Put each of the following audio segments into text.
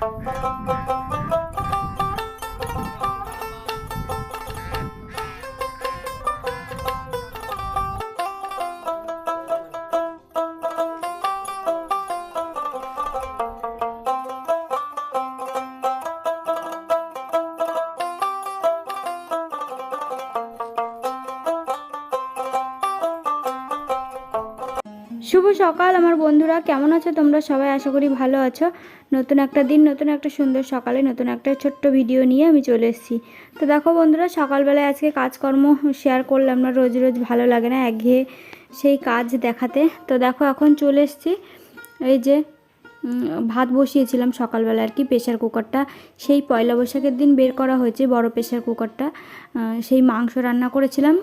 Thank you. সকাল। আমার বন্ধুরা, কেমন আছো? তোমরা সবাই আশা করি ভালো আছো। নতুন একটা দিন, নতুন একটা সুন্দর সকালে, নতুন একটা ছোট্ট ভিডিও নিয়ে আমি চলে এসেছি। তো দেখো বন্ধুরা, সকালবেলায় আজকে কাজকর্ম শেয়ার করলাম না, রোজ রোজ ভালো লাগে না একঘেয়ে সেই কাজ দেখাতে। তো দেখো, এখন চলে এসেছি। এই যে ভাত বসিয়েছিলাম সকালবেলা আর কি প্রেশার কুকারটা। সেই পয়লা বৈশাখের দিন বের করা হয়েছে বড় প্রেশার কুকারটা। সেই মাংস রান্না করেছিলাম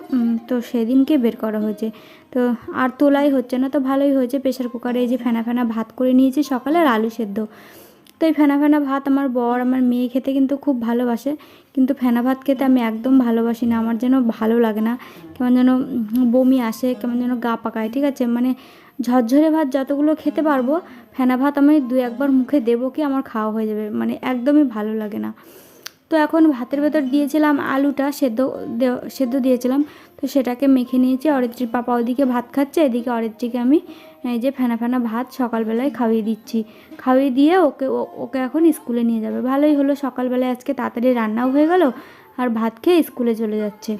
তো সেদিনকে বের করা হয়েছে। তো আর তোলাই হচ্ছে না, তো ভালোই হয়েছে। প্রেশার কুকারে এই যে ফেনা ফেনা ভাত করে নিয়েছি সকালে আর আলু সেদ্ধ। তো এই ফেনা ফেনা ভাত আমার বর, আমার মেয়ে খেতে কিন্তু খুব ভালোবাসে। কিন্তু ফেনা ভাত খেতে আমি একদম ভালোবাসি না, আমার যেন ভালো লাগে না। কেমন যেন বমি আসে, কেমন যেন গা পাকায়, ঠিক আছে? মানে ঝরঝরে ভাত যতগুলো খেতে পারব, ফেনা ভাত আমি দু একবার মুখে দেবো কি আমার খাওয়া হয়ে যাবে মানে একদমই ভালো লাগে না। তো এখন ভাতের ভেতর দিয়েছিলাম আলুটা, সেদ্ধ সেদ্ধ দিয়েছিলাম, তো সেটাকে মেখে নিয়েছি, অরিত্রীর পাপা ওদিকে ভাত খাচ্ছে, এদিকে অরিত্রীকে আমি এই যে ফেনা ফেনা ভাত সকালবেলায় খাইয়ে দিচ্ছি। খাইয়ে দিয়ে ওকে ওকে এখন স্কুলে নিয়ে যাবে। ভালোই হলো সকালবেলায় আজকে তাড়াতাড়ি রান্নাও হয়ে গেল, আর ভাত খেয়ে স্কুলে চলে যাচ্ছে।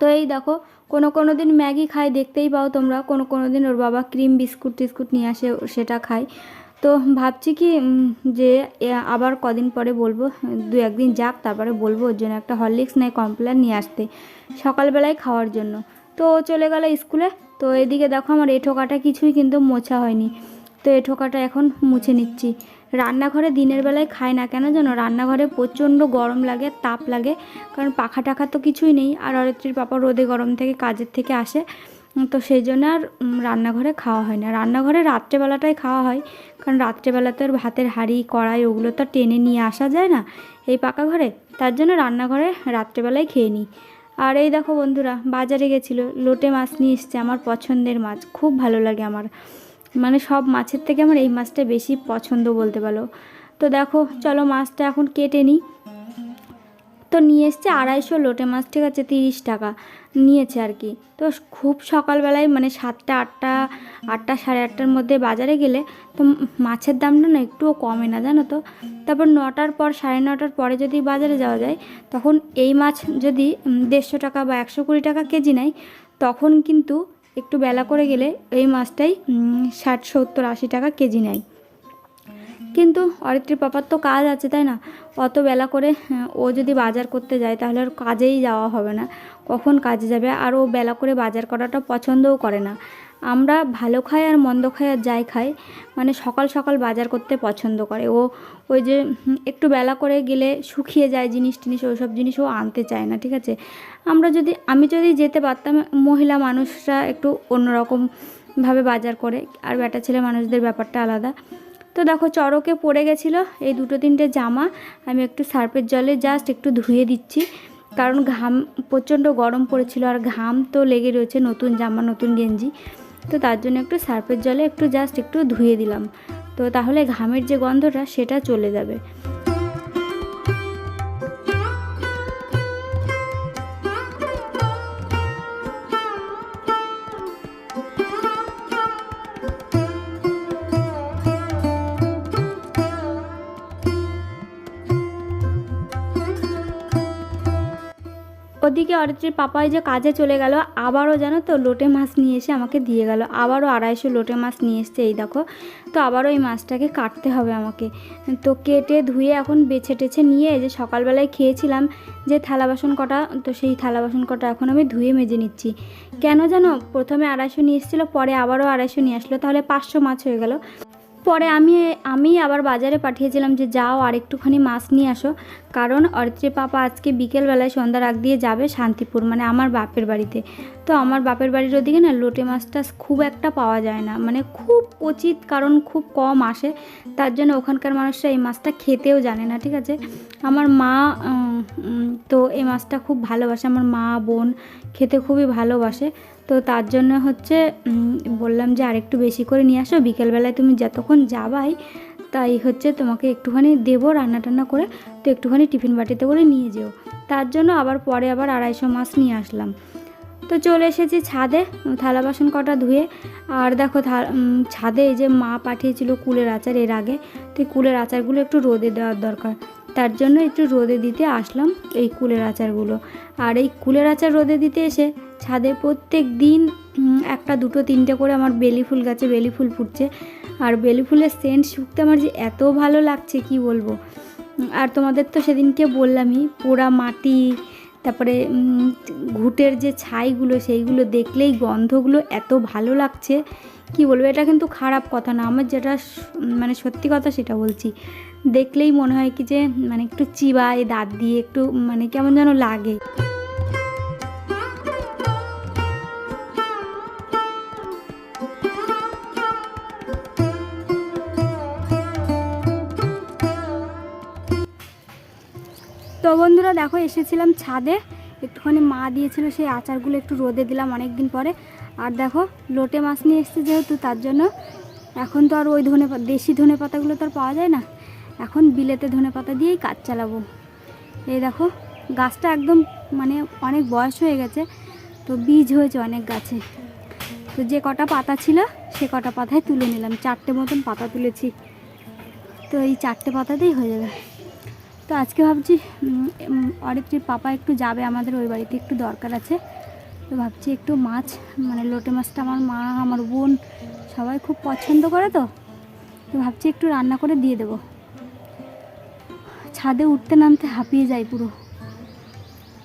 তো এই দেখো কোনো কোনো দিন ম্যাগি খায়, দেখতেই পাও তোমরা। কোনো কোনো দিন ওর বাবা ক্রিম বিস্কুট টিস্কুট নিয়ে আসে সেটা খায়। তো ভাবছি কি যে আবার কদিন পরে বলব, দু একদিন যাক, তারপরে বলব ওর জন্য একটা হরলিক্স নেয়, কমপ্লেন নিয়ে আসতে, সকালবেলায় খাওয়ার জন্য। তো ও চলে গেল স্কুলে, তো এদিকে দেখো আমার এ ঠোকাটা কিছুই কিন্তু মোছা হয়নি। তো এ ঠোকাটা এখন মুছে নিচ্ছি। রান্নাঘরে দিনের বেলায় খাই না। কেন জানো? রান্নাঘরে প্রচণ্ড গরম লাগে, তাপ লাগে, কারণ পাখা টাখা তো কিছুই নেই। আর অরিত্রীর পাপা রোদে গরম থেকে কাজের থেকে আসে তো সেই জন্য আর রান্নাঘরে খাওয়া হয় না। রান্নাঘরে রাত্রেবেলাটাই খাওয়া হয়, কারণ রাত্রেবেলাতে আর ভাতের হাঁড়ি, কড়াই ওগুলো তো টেনে নিয়ে আসা যায় না এই পাকা ঘরে। তার জন্য রান্নাঘরে রাত্রেবেলায় খেয়ে নিই। আর এই দেখো বন্ধুরা, বাজারে গেছিল, লোটে মাছ নিয়ে এসছে আমার পছন্দের মাছ। খুব ভালো লাগে আমার। মানে সব মাছের থেকে আমার এই মাছটা বেশি পছন্দ বলতে পারো। তো দেখো, চলো মাছটা এখন কেটে নিই। তো নিয়ে এসছে আড়াইশো লোটে মাছ, ঠিক আছে, তিরিশ টাকা। নিয়েছে আর কি। তো খুব সকালবেলায় মানে সাতটা, আটটা আটটা সাড়ে আটটার মধ্যে বাজারে গেলে তো মাছের দামটা না একটুও কমে না, জানো তো? তারপর নটার পর, সাড়ে নটার পরে যদি বাজারে যাওয়া যায়, তখন এই মাছ যদি দেড়শো টাকা বা একশো কুড়ি টাকা কেজি নেয়, তখন কিন্তু একটু বেলা করে গেলে এই মাছটাই ষাট, সত্তর, আশি টাকা কেজি নেয়। কিন্তু অরিত্রীর পাপার তো কাজ আছে, তাই না? অত বেলা করে, ও যদি বাজার করতে যায়, তাহলে আর কাজেই যাওয়া হবে না। কখন কাজে যাবে? আর ও বেলা করে বাজার করাটা পছন্দও করে না। আমরা ভালো খাই আর মন্দ খাই আর যাই খাই মানে সকাল সকাল বাজার করতে পছন্দ করে। ও, ওই যে একটু বেলা করে গেলে শুকিয়ে যায় জিনিস টিনিস, ওইসব জিনিস ও আনতে চায় না, ঠিক আছে? আমরা যদি, আমি যদি যেতে পারতাম, মহিলা মানুষরা একটু অন্যরকমভাবে বাজার করে, আর বেটা ছেলে মানুষদের ব্যাপারটা আলাদা। তো দেখো চড়কে পড়ে গেছিল এই দুটো তিনটে জামা, আমি একটু সার্ফের জলে জাস্ট একটু ধুয়ে দিচ্ছি, কারণ ঘাম, প্রচণ্ড গরম পড়েছিল, আর ঘাম তো লেগে রয়েছে নতুন জামা, নতুন গেঞ্জি। তো তার জন্য একটু সার্ফের জলে একটু জাস্ট একটু ধুয়ে দিলাম। তো তাহলে ঘামের যে গন্ধটা সেটা চলে যাবে। ওদিকে অরিত্রীর পাপাই যে কাজে চলে গেল, আবারও জানো তো লোটে মাছ নিয়ে এসে আমাকে দিয়ে গেল। আবারও আড়াইশো লোটে মাছ নিয়ে এসছে এই দেখো। তো আবারও এই মাছটাকে কাটতে হবে আমাকে। তো কেটে ধুয়ে এখন বেছে টেছে নিয়ে যে সকালবেলায় খেয়েছিলাম যে থালা বাসন কটা, তো সেই থালা বাসন কটা এখন আমি ধুয়ে মেজে নিচ্ছি। কেন জানো? প্রথমে আড়াইশো নিয়ে এসেছিল, পরে আবারও আড়াইশো নিয়ে আসলো, তাহলে পাঁচশো মাছ হয়ে গেল। পরে আমি আমি আবার বাজারে পাঠিয়েছিলাম যে যাও আর একটুখানি মাছ নিয়ে আসো। কারণ অরিত্রী পাপা আজকে বিকেলবেলায় সন্ধ্যার আগ দিয়ে যাবে শান্তিপুর মানে আমার বাপের বাড়িতে। তো আমার বাপের বাড়ির ওদিকে না লোটে মাছটা খুব একটা পাওয়া যায় না মানে খুব উচিত কারণ খুব কম আসে, তার জন্য ওখানকার মানুষরা এই মাছটা খেতেও জানে না, ঠিক আছে? আমার মা তো এই মাছটা খুব ভালোবাসে, আমার মা, বোন খেতে খুবই ভালোবাসে। তো তার জন্য হচ্ছে বললাম যে আরেকটু বেশি করে নিয়ে আসো, বিকেলবেলায় তুমি যতক্ষণ যাবাই তাই হচ্ছে তোমাকে একটুখানি দেবো রান্না টান্না করে, তো একটুখানি টিফিন বাটিতে করে নিয়ে যেও। তার জন্য আবার পরে আবার আড়াইশো মাছ নিয়ে আসলাম। তো চলে এসেছি ছাদে, থালা বাসন কটা ধুয়ে। আর দেখো ছাদে এই যে মা পাঠিয়েছিল কুলের আচার এর আগে, তো কুলের আচারগুলো একটু রোদে দেওয়ার দরকার। তার জন্য একটু রোদে দিতে আসলাম এই কুলের আচারগুলো। আর এই কুলের আচার রোদে দিতে এসে ছাদে প্রত্যেক দিন একটা দুটো তিনটে করে আমার বেলি ফুল গাছে বেলি ফুল ফুটছে। আর বেলি ফুলের সেন্ট শুকতে আমার যে এত ভালো লাগছে, কি বলব? আর তোমাদের তো সেদিনকে বললামই, পোড়া মাটি, তারপরে ঘুটের যে ছাইগুলো, সেইগুলো দেখলেই গন্ধগুলো এত ভালো লাগছে। কি বলব, এটা কিন্তু খারাপ কথা না, আমার যেটা মানে সত্যি কথা সেটা বলছি। দেখলেই মনে হয় কি যে মানে একটু চিবায়, দাঁত দিয়ে একটু মানে কেমন যেন লাগে। তো বন্ধুরা দেখো, এসেছিলাম ছাদে। একটুখানি মা দিয়েছিল সেই আচারগুলো একটু রোদে দিলাম অনেক দিন পরে। আর দেখো, লোটে মাছ নিয়ে এসেছে যেহেতু, তার জন্য এখন তো আর ওই ধনে দেশি ধনে পাতাগুলো তো আর পাওয়া যায় না। এখন বিলেতে ধনে পাতা দিয়েই কাজ চালাবো। এই দেখো, গাছটা একদম মানে অনেক বয়স হয়ে গেছে, তো বীজ হয়েছে অনেক গাছে। তো যে কটা পাতা ছিল, সে কটা পাতায় তুলে নিলাম। চারটে মতন পাতা তুলেছি। তো এই চারটে পাতাতেই হয়ে যাবে। তো আজকে ভাবছি অরিত্রীর পাপা একটু যাবে, আমাদের ওই বাড়িতে একটু দরকার আছে। তো ভাবছি একটু মাছ মানে লোটে মাছটা আমার মা, আমার বোন সবাই খুব পছন্দ করে তো। তো ভাবছি একটু রান্না করে দিয়ে দেবো। ছাদে উঠতে নামতে হাঁপিয়ে যাই পুরো।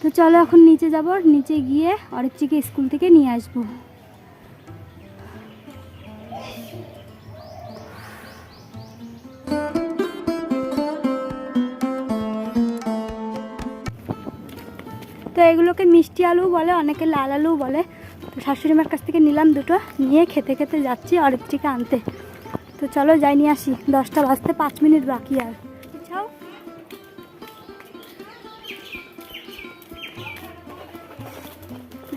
তো চলো এখন নিচে যাব, নিচে গিয়ে অরিত্রীকে স্কুল থেকে নিয়ে আসব। তো এগুলোকে মিষ্টি আলু বলে অনেকে লাল আলু বলে। তো শাশুড়ি মার কাছ থেকে নিলাম দুটো নিয়ে খেতে খেতে যাচ্ছি অরিত্রীকে আনতে। তো চলো যাই নিয়ে আসি। দশটা বাজতে পাঁচ মিনিট বাকি আর। চাও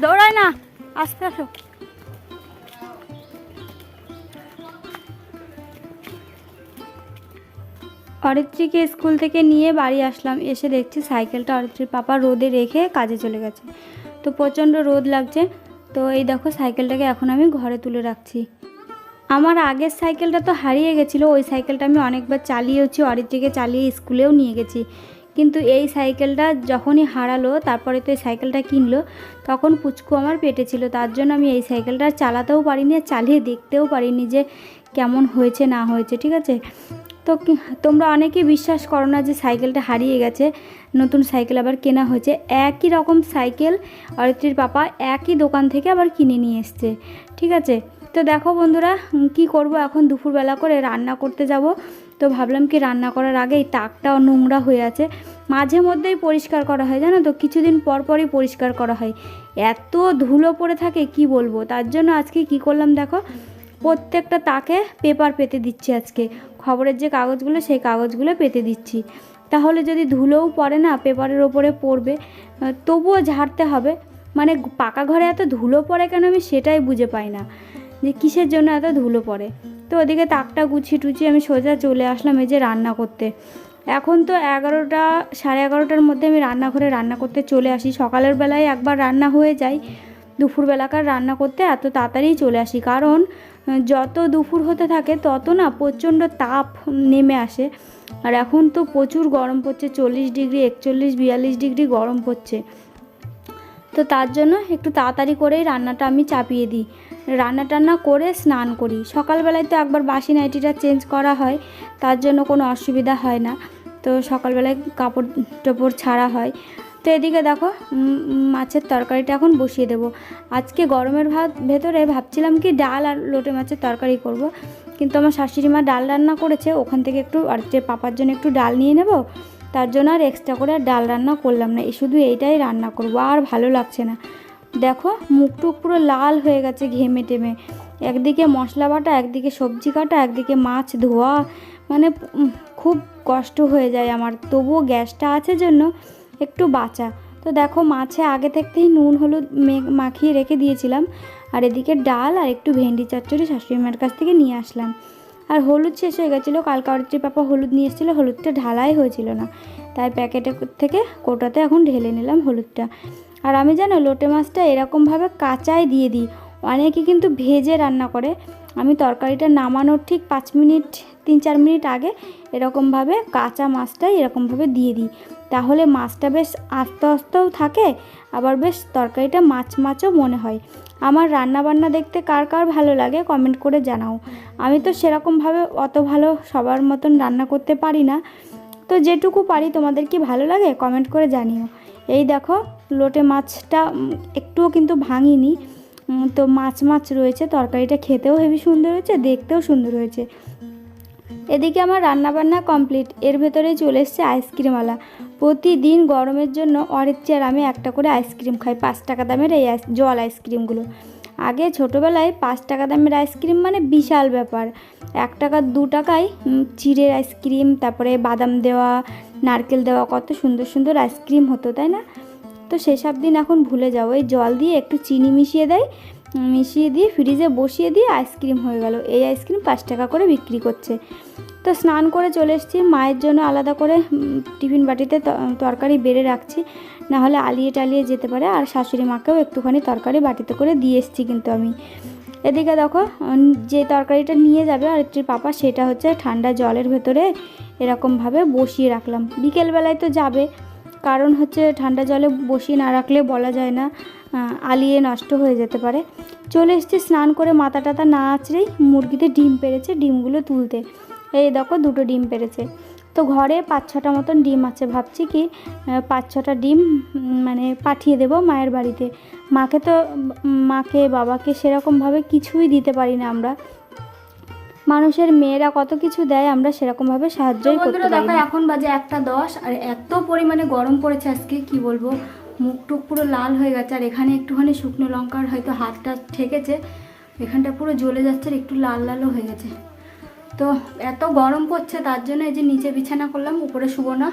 দৌড়ায় না আস্তে আসো। অরিত্রীকে স্কুল থেকে নিয়ে বাড়ি আসলাম। এসে দেখছি সাইকেলটা অরিত্রীর পাপা রোদে রেখে কাজে চলে গেছে। তো প্রচণ্ড রোদ লাগছে। তো এই দেখো সাইকেলটাকে এখন আমি ঘরে তুলে রাখছি। আমার আগের সাইকেলটা তো হারিয়ে গেছিল। ওই সাইকেলটা আমি অনেকবার চালিয়েছি অরিত্রীকে চালিয়ে স্কুলেও নিয়ে গেছি। কিন্তু এই সাইকেলটা যখনই হারালো, তারপরে তো এই সাইকেলটা কিনলো, তখন পুচকু আমার পেটে ছিল। তার জন্য আমি এই সাইকেলটা চালাতেও পারিনি চালিয়ে দেখতেও পারিনি যে কেমন হয়েছে, না হয়েছে, ঠিক আছে? তো তোমরা অনেকেই বিশ্বাস করো না যে সাইকেলটা হারিয়ে গেছে, নতুন সাইকেল আবার কেনা হয়েছে। একই রকম সাইকেল অরিত্রীর পাপা একই দোকান থেকে আবার কিনে নিয়ে এসছে, ঠিক আছে? তো দেখো বন্ধুরা কি করব এখন? দুপুরবেলা করে রান্না করতে যাব। তো ভাবলাম কি রান্না করার আগে এই তাকটাও নোংরা হয়ে আছে, মাঝে মধ্যেই পরিষ্কার করা হয়, জানো তো? কিছুদিন পর পরই পরিষ্কার করা হয়। এত ধুলো পড়ে থাকে, কি বলব? তার জন্য আজকে কি করলাম দেখো প্রত্যেকটা তাকে পেপার পেতে দিচ্ছি আজকে। খবরের যে কাগজগুলো, সেই কাগজগুলো পেতে দিচ্ছি। তাহলে যদি ধুলোও পড়ে না, পেপারের ওপরে পড়বে তবুও ঝাড়তে হবে। মানে পাকা ঘরে এত ধুলো পড়ে কেন আমি সেটাই বুঝে পাই না, যে কিসের জন্য এত ধুলো পড়ে? তো ওদিকে তাকটা গুছিয়ে টুচিয়ে আমি সোজা চলে আসলাম এই যে রান্না করতে। এখন তো এগারোটা, সাড়ে এগারোটার মধ্যে আমি রান্নাঘরে রান্না করতে চলে আসি। সকালের বেলায় একবার রান্না হয়ে যায়। দুপুরবেলাকার রান্না করতে এত তাড়াতাড়ি চলে আসি। কারণ যত দুপুর হতে থাকে, তত না প্রচণ্ড তাপ নেমে আসে। আর এখন তো প্রচুর গরম পড়ছে, চল্লিশ ডিগ্রি, একচল্লিশ, বিয়াল্লিশ ডিগ্রি গরম পড়ছে। তো তার জন্য একটু তাড়াতাড়ি করেই রান্নাটা আমি চাপিয়ে দিই। রান্না টান্না করে স্নান করি। সকালবেলায় তো একবার বাসি নাইটিটা চেঞ্জ করা হয়, তার জন্য কোনো অসুবিধা হয় না। তো সকালবেলায় কাপড় টাপড় ছাড়া হয়। তো এদিকে দেখো মাছের তরকারিটা এখন বসিয়ে দেবো আজকে গরমের ভাত ভেতরে ভাবছিলাম কি ডাল আর লোটে মাছের তরকারি করব। কিন্তু আমার শাশুড়ি মা ডাল রান্না করেছে, ওখান থেকে একটু আর যে পাপার জন্য একটু ডাল নিয়ে নেব, তার জন্য আর এক্সট্রা করে আর ডাল রান্না করলাম না শুধু এইটাই রান্না করব, আর ভালো লাগছে না দেখো, মুখটুক পুরো লাল হয়ে গেছে ঘেমে টেমে একদিকে মশলা বাটা, একদিকে সবজি কাটা, একদিকে মাছ ধোয়া মানে খুব কষ্ট হয়ে যায় আমার, তবুও গ্যাসটা আছে জন্য একটু বাঁচা। তো দেখো মাছে আগে থেকেই নুন, হলুদ মাখিয়ে রেখে দিয়েছিলাম। আর এদিকে ডাল আর একটু ভেন্ডি চচ্চড়ি শাশুড়ি মার কাছ থেকে নিয়ে আসলাম। আর হলুদ শেষ হয়ে গেছিল, কালকে অরিত্রী পাপা হলুদ নিয়ে এসেছিল, হলুদটা ঢালাই হয়েছিল না। তাই প্যাকেটে থেকে কোটাতে এখন ঢেলে নিলাম হলুদটা। আর আমি জানো লোটে মাছটা এরকমভাবে কাঁচাই দিয়ে দিই। অনেকে কিন্তু ভেজে রান্না করে। আমি তরকারিটা নামানোর ঠিক পাঁচ মিনিট, তিন চার মিনিট আগে এরকমভাবে কাঁচা মাছটাই এরকমভাবে দিয়ে দিই। তাহলে মাছটা বেশ আস্তে আস্তেও থাকে, আবার বেশ তরকারিটা মাছ মাছও মনে হয়। আমার রান্না বান্না দেখতে কার কার ভালো লাগে কমেন্ট করে জানাও। আমি তো সেরকমভাবে অত ভালো সবার মতন রান্না করতে পারি না। তো যেটুকু পারি তোমাদের কি ভালো লাগে কমেন্ট করে জানিও। এই দেখো, লোটে মাছটা একটুও কিন্তু ভাঙিনি। তো মাছ মাছ রয়েছে, তরকারিটা খেতেও হেবি সুন্দর হয়েছে, দেখতেও সুন্দর হয়েছে। এদিকে আমার রান্নাবান্না কমপ্লিট, এর ভেতরেই চলে এসছে আইসক্রিমওয়ালা। প্রতিদিন গরমের জন্য অরিত্রি আর আমি একটা করে আইসক্রিম খাই, পাঁচ টাকা দামের এই জল আইসক্রিমগুলো। আগে ছোটোবেলায় পাঁচ টাকা দামের আইসক্রিম মানে বিশাল ব্যাপার। এক টাকা, দু টাকায় চিড়ের আইসক্রিম, তারপরে বাদাম দেওয়া, নারকেল দেওয়া, কত সুন্দর সুন্দর আইসক্রিম হতো, তাই না? তো সেসব দিন এখন ভুলে যাও, এই জল দিয়ে একটু চিনি মিশিয়ে দেয়, মিশিয়ে দিয়ে ফ্রিজে বসিয়ে দিয়ে আইসক্রিম হয়ে গেল। এই আইসক্রিম পাঁচ টাকা করে বিক্রি করছে। তো স্নান করে চলে এসেছি। মায়ের জন্য আলাদা করে টিফিন বাটিতে তরকারি বেড়ে রাখছি। না হলে আলিয়ে টালিয়ে যেতে পারে। আর শাশুড়ি মাকেও একটুখানি তরকারি বাটিতে করে দিয়ে এসেছি কিন্তু আমি। এদিকে দেখো যে তরকারিটা নিয়ে যাবে আর একটি পাপা, সেটা হচ্ছে ঠান্ডা জলের ভেতরে এরকমভাবে বসিয়ে রাখলাম। বিকেলবেলায় তো যাবে। কারণ হচ্ছে ঠান্ডা জলে বসিয়ে না রাখলে বলা যায় না আলিয়ে নষ্ট হয়ে যেতে পারে। চলে এসেছি স্নান করে মাথা টাথা না আঁচড়েই মুরগিতে ডিম পেরেছে ডিমগুলো তুলতে। এই দেখো দুটো ডিম পেরেছে। তো ঘরে পাঁচ ছটা মতন ডিম আছে ভাবছি কি পাঁচ ছটা ডিম মানে পাঠিয়ে দেব মায়ের বাড়িতে। মাকে তো মাকে বাবাকে সেরকমভাবে কিছুই দিতে পারি না আমরা। মানুষের মেয়েরা কত কিছু দেয় আমরা সেরকমভাবে সাহায্যই করতে পারি না। এখন বাজে একটা দশ আর এত পরিমাণে গরম পড়েছে আজকে কি বলব? মুখ টুক পুরো লাল হয়ে গেছে আর এখানে একটুখানি শুকনো লঙ্কার হয়তো হাতটা ঠেকেছে এখানটা পুরো জ্বলে যাচ্ছে আর একটু লাল লালও হয়ে গেছে। তো এত গরম পড়ছে, তার জন্য এই যে নিচে বিছানা করলাম, উপরে শুবো না।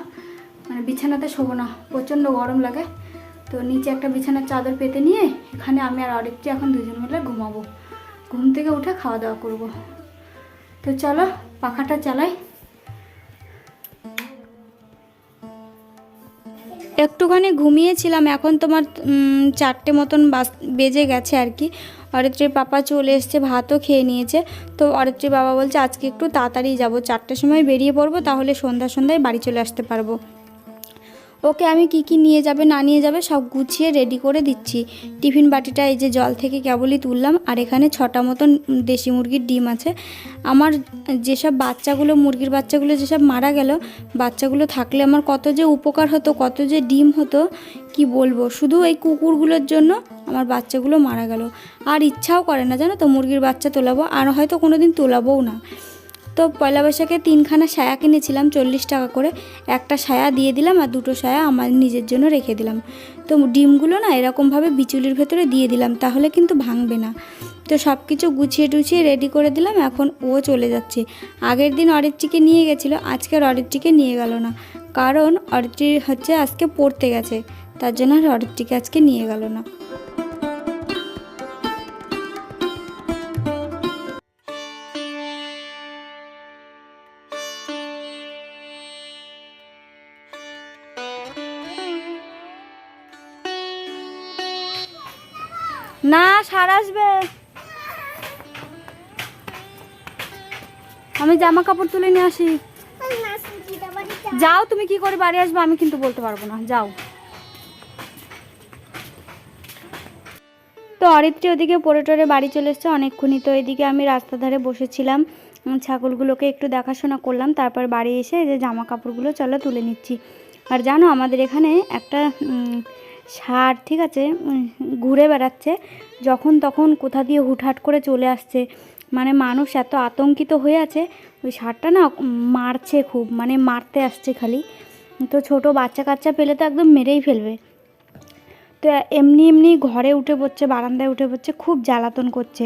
মানে বিছানাতে শোবো না, প্রচণ্ড গরম লাগে। তো নিচে একটা বিছানার চাদর পেতে নিয়ে, এখানে আমি আর অরিত্রী এখন দুজন মিলে ঘুমাবো। ঘুম থেকে উঠে খাওয়া দাওয়া করব। তো চলো, পাখাটা চালাই। একটুখানি ঘুমিয়েছিলাম, এখন তোমার চারটে মতন বাস- বেজে গেছে আর কি। অরিত্রীর পাপা চলে এসছে, ভাতও খেয়ে নিয়েছে। তো অরিত্রীর বাবা বলছে, আজকে একটু তাড়াতাড়ি যাব, চারটের সময় বেরিয়ে পড়ব, তাহলে সন্ধ্যা সন্ধ্যায় বাড়ি চলে আসতে পারব। ওকে আমি কি কি নিয়ে যাবে, না নিয়ে যাবে, সব গুছিয়ে রেডি করে দিচ্ছি। টিফিন বাটিটা এই যে জল থেকে কেবলই তুললাম, আর এখানে ছটা মতন দেশি মুরগির ডিম আছে। আমার যেসব বাচ্চাগুলো, মুরগির বাচ্চাগুলো যেসব মারা গেল, বাচ্চাগুলো থাকলে আমার কত যে উপকার হতো, কত যে ডিম হতো, কি বলব? শুধু এই কুকুরগুলোর জন্য আমার বাচ্চাগুলো মারা গেল। আর ইচ্ছাও করে না, জানো তো, মুরগির বাচ্চা তোলাবো, আর হয়তো কোনো দিন তোলাবোও না। তো পয়লা বৈশাখে তিনখানা সায়া কিনেছিলাম, চল্লিশ টাকা করে। একটা সায়া দিয়ে দিলাম আর দুটো সায়া আমার নিজের জন্য রেখে দিলাম। তো ডিমগুলো না এরকমভাবে বিচুলির ভেতরে দিয়ে দিলাম, তাহলে কিন্তু ভাঙবে না। তো সব কিছু গুছিয়ে টুছিয়ে রেডি করে দিলাম, এখন ও চলে যাচ্ছে। আগের দিন অরিত্রিকে নিয়ে গেছিল আজকের অরিত্রিকে নিয়ে গেল না। কারণ অরিত্রি হচ্ছে আজকে পড়তে গেছে, তার জন্য আর অরিত্রিকে আজকে নিয়ে গেল না। আসবে? আমি জামা কাপড় তুলে নিয়ে আসি। যাও, তুমি কি করে বাড়ি আসবে আমি কিন্তু বলতে পারব না। যাও। তো অরিত্রী ওদিকে পরে টরে বাড়ি চলে এসছে, অনেকক্ষণই তো এদিকে আমি রাস্তা ধারে বসেছিলাম ছাগলগুলোকে একটু দেখাশোনা করলাম, তারপর বাড়ি এসে যে জামা কাপড়গুলো চলো তুলে নিচ্ছি। আর জানো, আমাদের এখানে একটা ষাঁড় ঠিক আছে ঘুরে বেড়াচ্ছে। যখন তখন কোথা দিয়ে হুটহাট করে চলে আসছে। মানে মানুষ এত আতঙ্কিত হয়ে আছে, ওই ষাঁড়টা না মারছে খুব মানে মারতে আসছে খালি। তো ছোট বাচ্চা কাচ্চা পেলে তো একদম মেরেই ফেলবে। তো এমনি এমনি ঘরে উঠে পড়ছে, বারান্দায় উঠে পড়ছে, খুব জ্বালাতন করছে।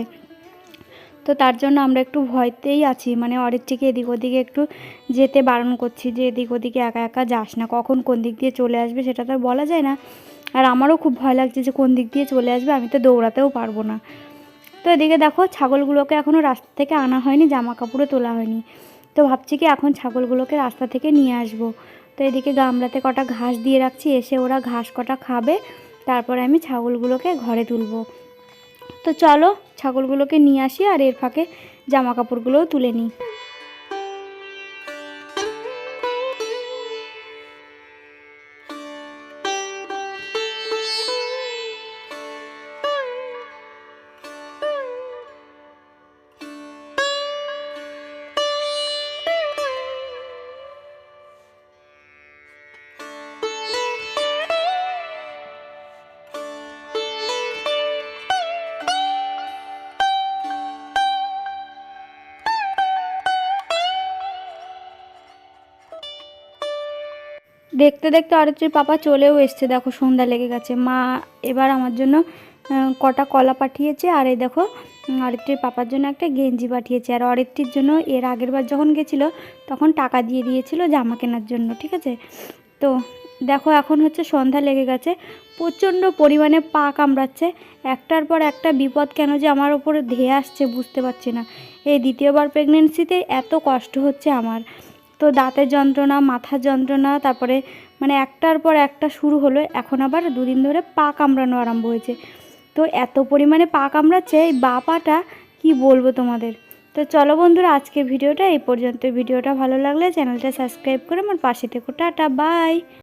তো তার জন্য আমরা একটু ভয়তেই আছি মানে অরিত্রিকে এদিক ওদিকে একটু যেতে বারণ করছি যে, এদিক ওদিকে একা একা যাস না, কখন কোন দিক দিয়ে চলে আসবে সেটা তো বলা যায় না। আর আমারও খুব ভয় লাগছে যে কোন দিক দিয়ে চলে আসবে, আমি তো দৌড়াতেও পারব না। তো এদিকে দেখো, ছাগলগুলোকে এখনও রাস্তা থেকে আনা হয়নি জামা কাপড়ও তোলা হয়নি। তো ভাবছি কি এখন ছাগলগুলোকে রাস্তা থেকে নিয়ে আসব। তো এদিকে গামলাতে কটা ঘাস দিয়ে রাখছি, এসে ওরা ঘাস কটা খাবে, তারপরে আমি ছাগলগুলোকে ঘরে তুলবো। তো চলো, ছাগলগুলোকে নিয়ে আসি আর এর ফাঁকে জামা কাপড়গুলোও তুলে নিই। দেখতে দেখতে অরিত্রীর পাপা চলেও এসছে, দেখো সন্ধ্যা লেগে গেছে। মা এবার আমার জন্য কটা কলা পাঠিয়েছে, আর এই দেখো অরিত্রীর পাপার জন্য একটা গেঞ্জি পাঠিয়েছে। আর অরিত্রীর জন্য এর আগের বার যখন গেছিল, তখন টাকা দিয়ে দিয়েছিল জামা কেনার জন্য, ঠিক আছে? তো দেখো এখন হচ্ছে সন্ধ্যা লেগে গেছে, প্রচণ্ড পরিমাণে পা কামড়াচ্ছে। একটার পর একটা বিপদ কেন যে আমার ওপরে ধেয়ে আসছে, বুঝতে পারছি না। এই দ্বিতীয়বার প্রেগনেন্সিতে এত কষ্ট হচ্ছে আমার। তো দাঁতের যন্ত্রণা, মাথার যন্ত্রণা, তারপরে মানে একটার পর একটা শুরু হলো, এখন আবার দুদিন ধরে পা কামড়ানো আরম্ভ হয়েছে। তো এত পরিমাণে পা কামড়াচ্ছে, এই বা পাটা কী বলব তোমাদের? তো চলো বন্ধুরা আজকে ভিডিওটা এই পর্যন্ত ভিডিওটা ভালো লাগলে চ্যানেলটা সাবস্ক্রাইব করে আমার পাশে থেকো। Tata, bye!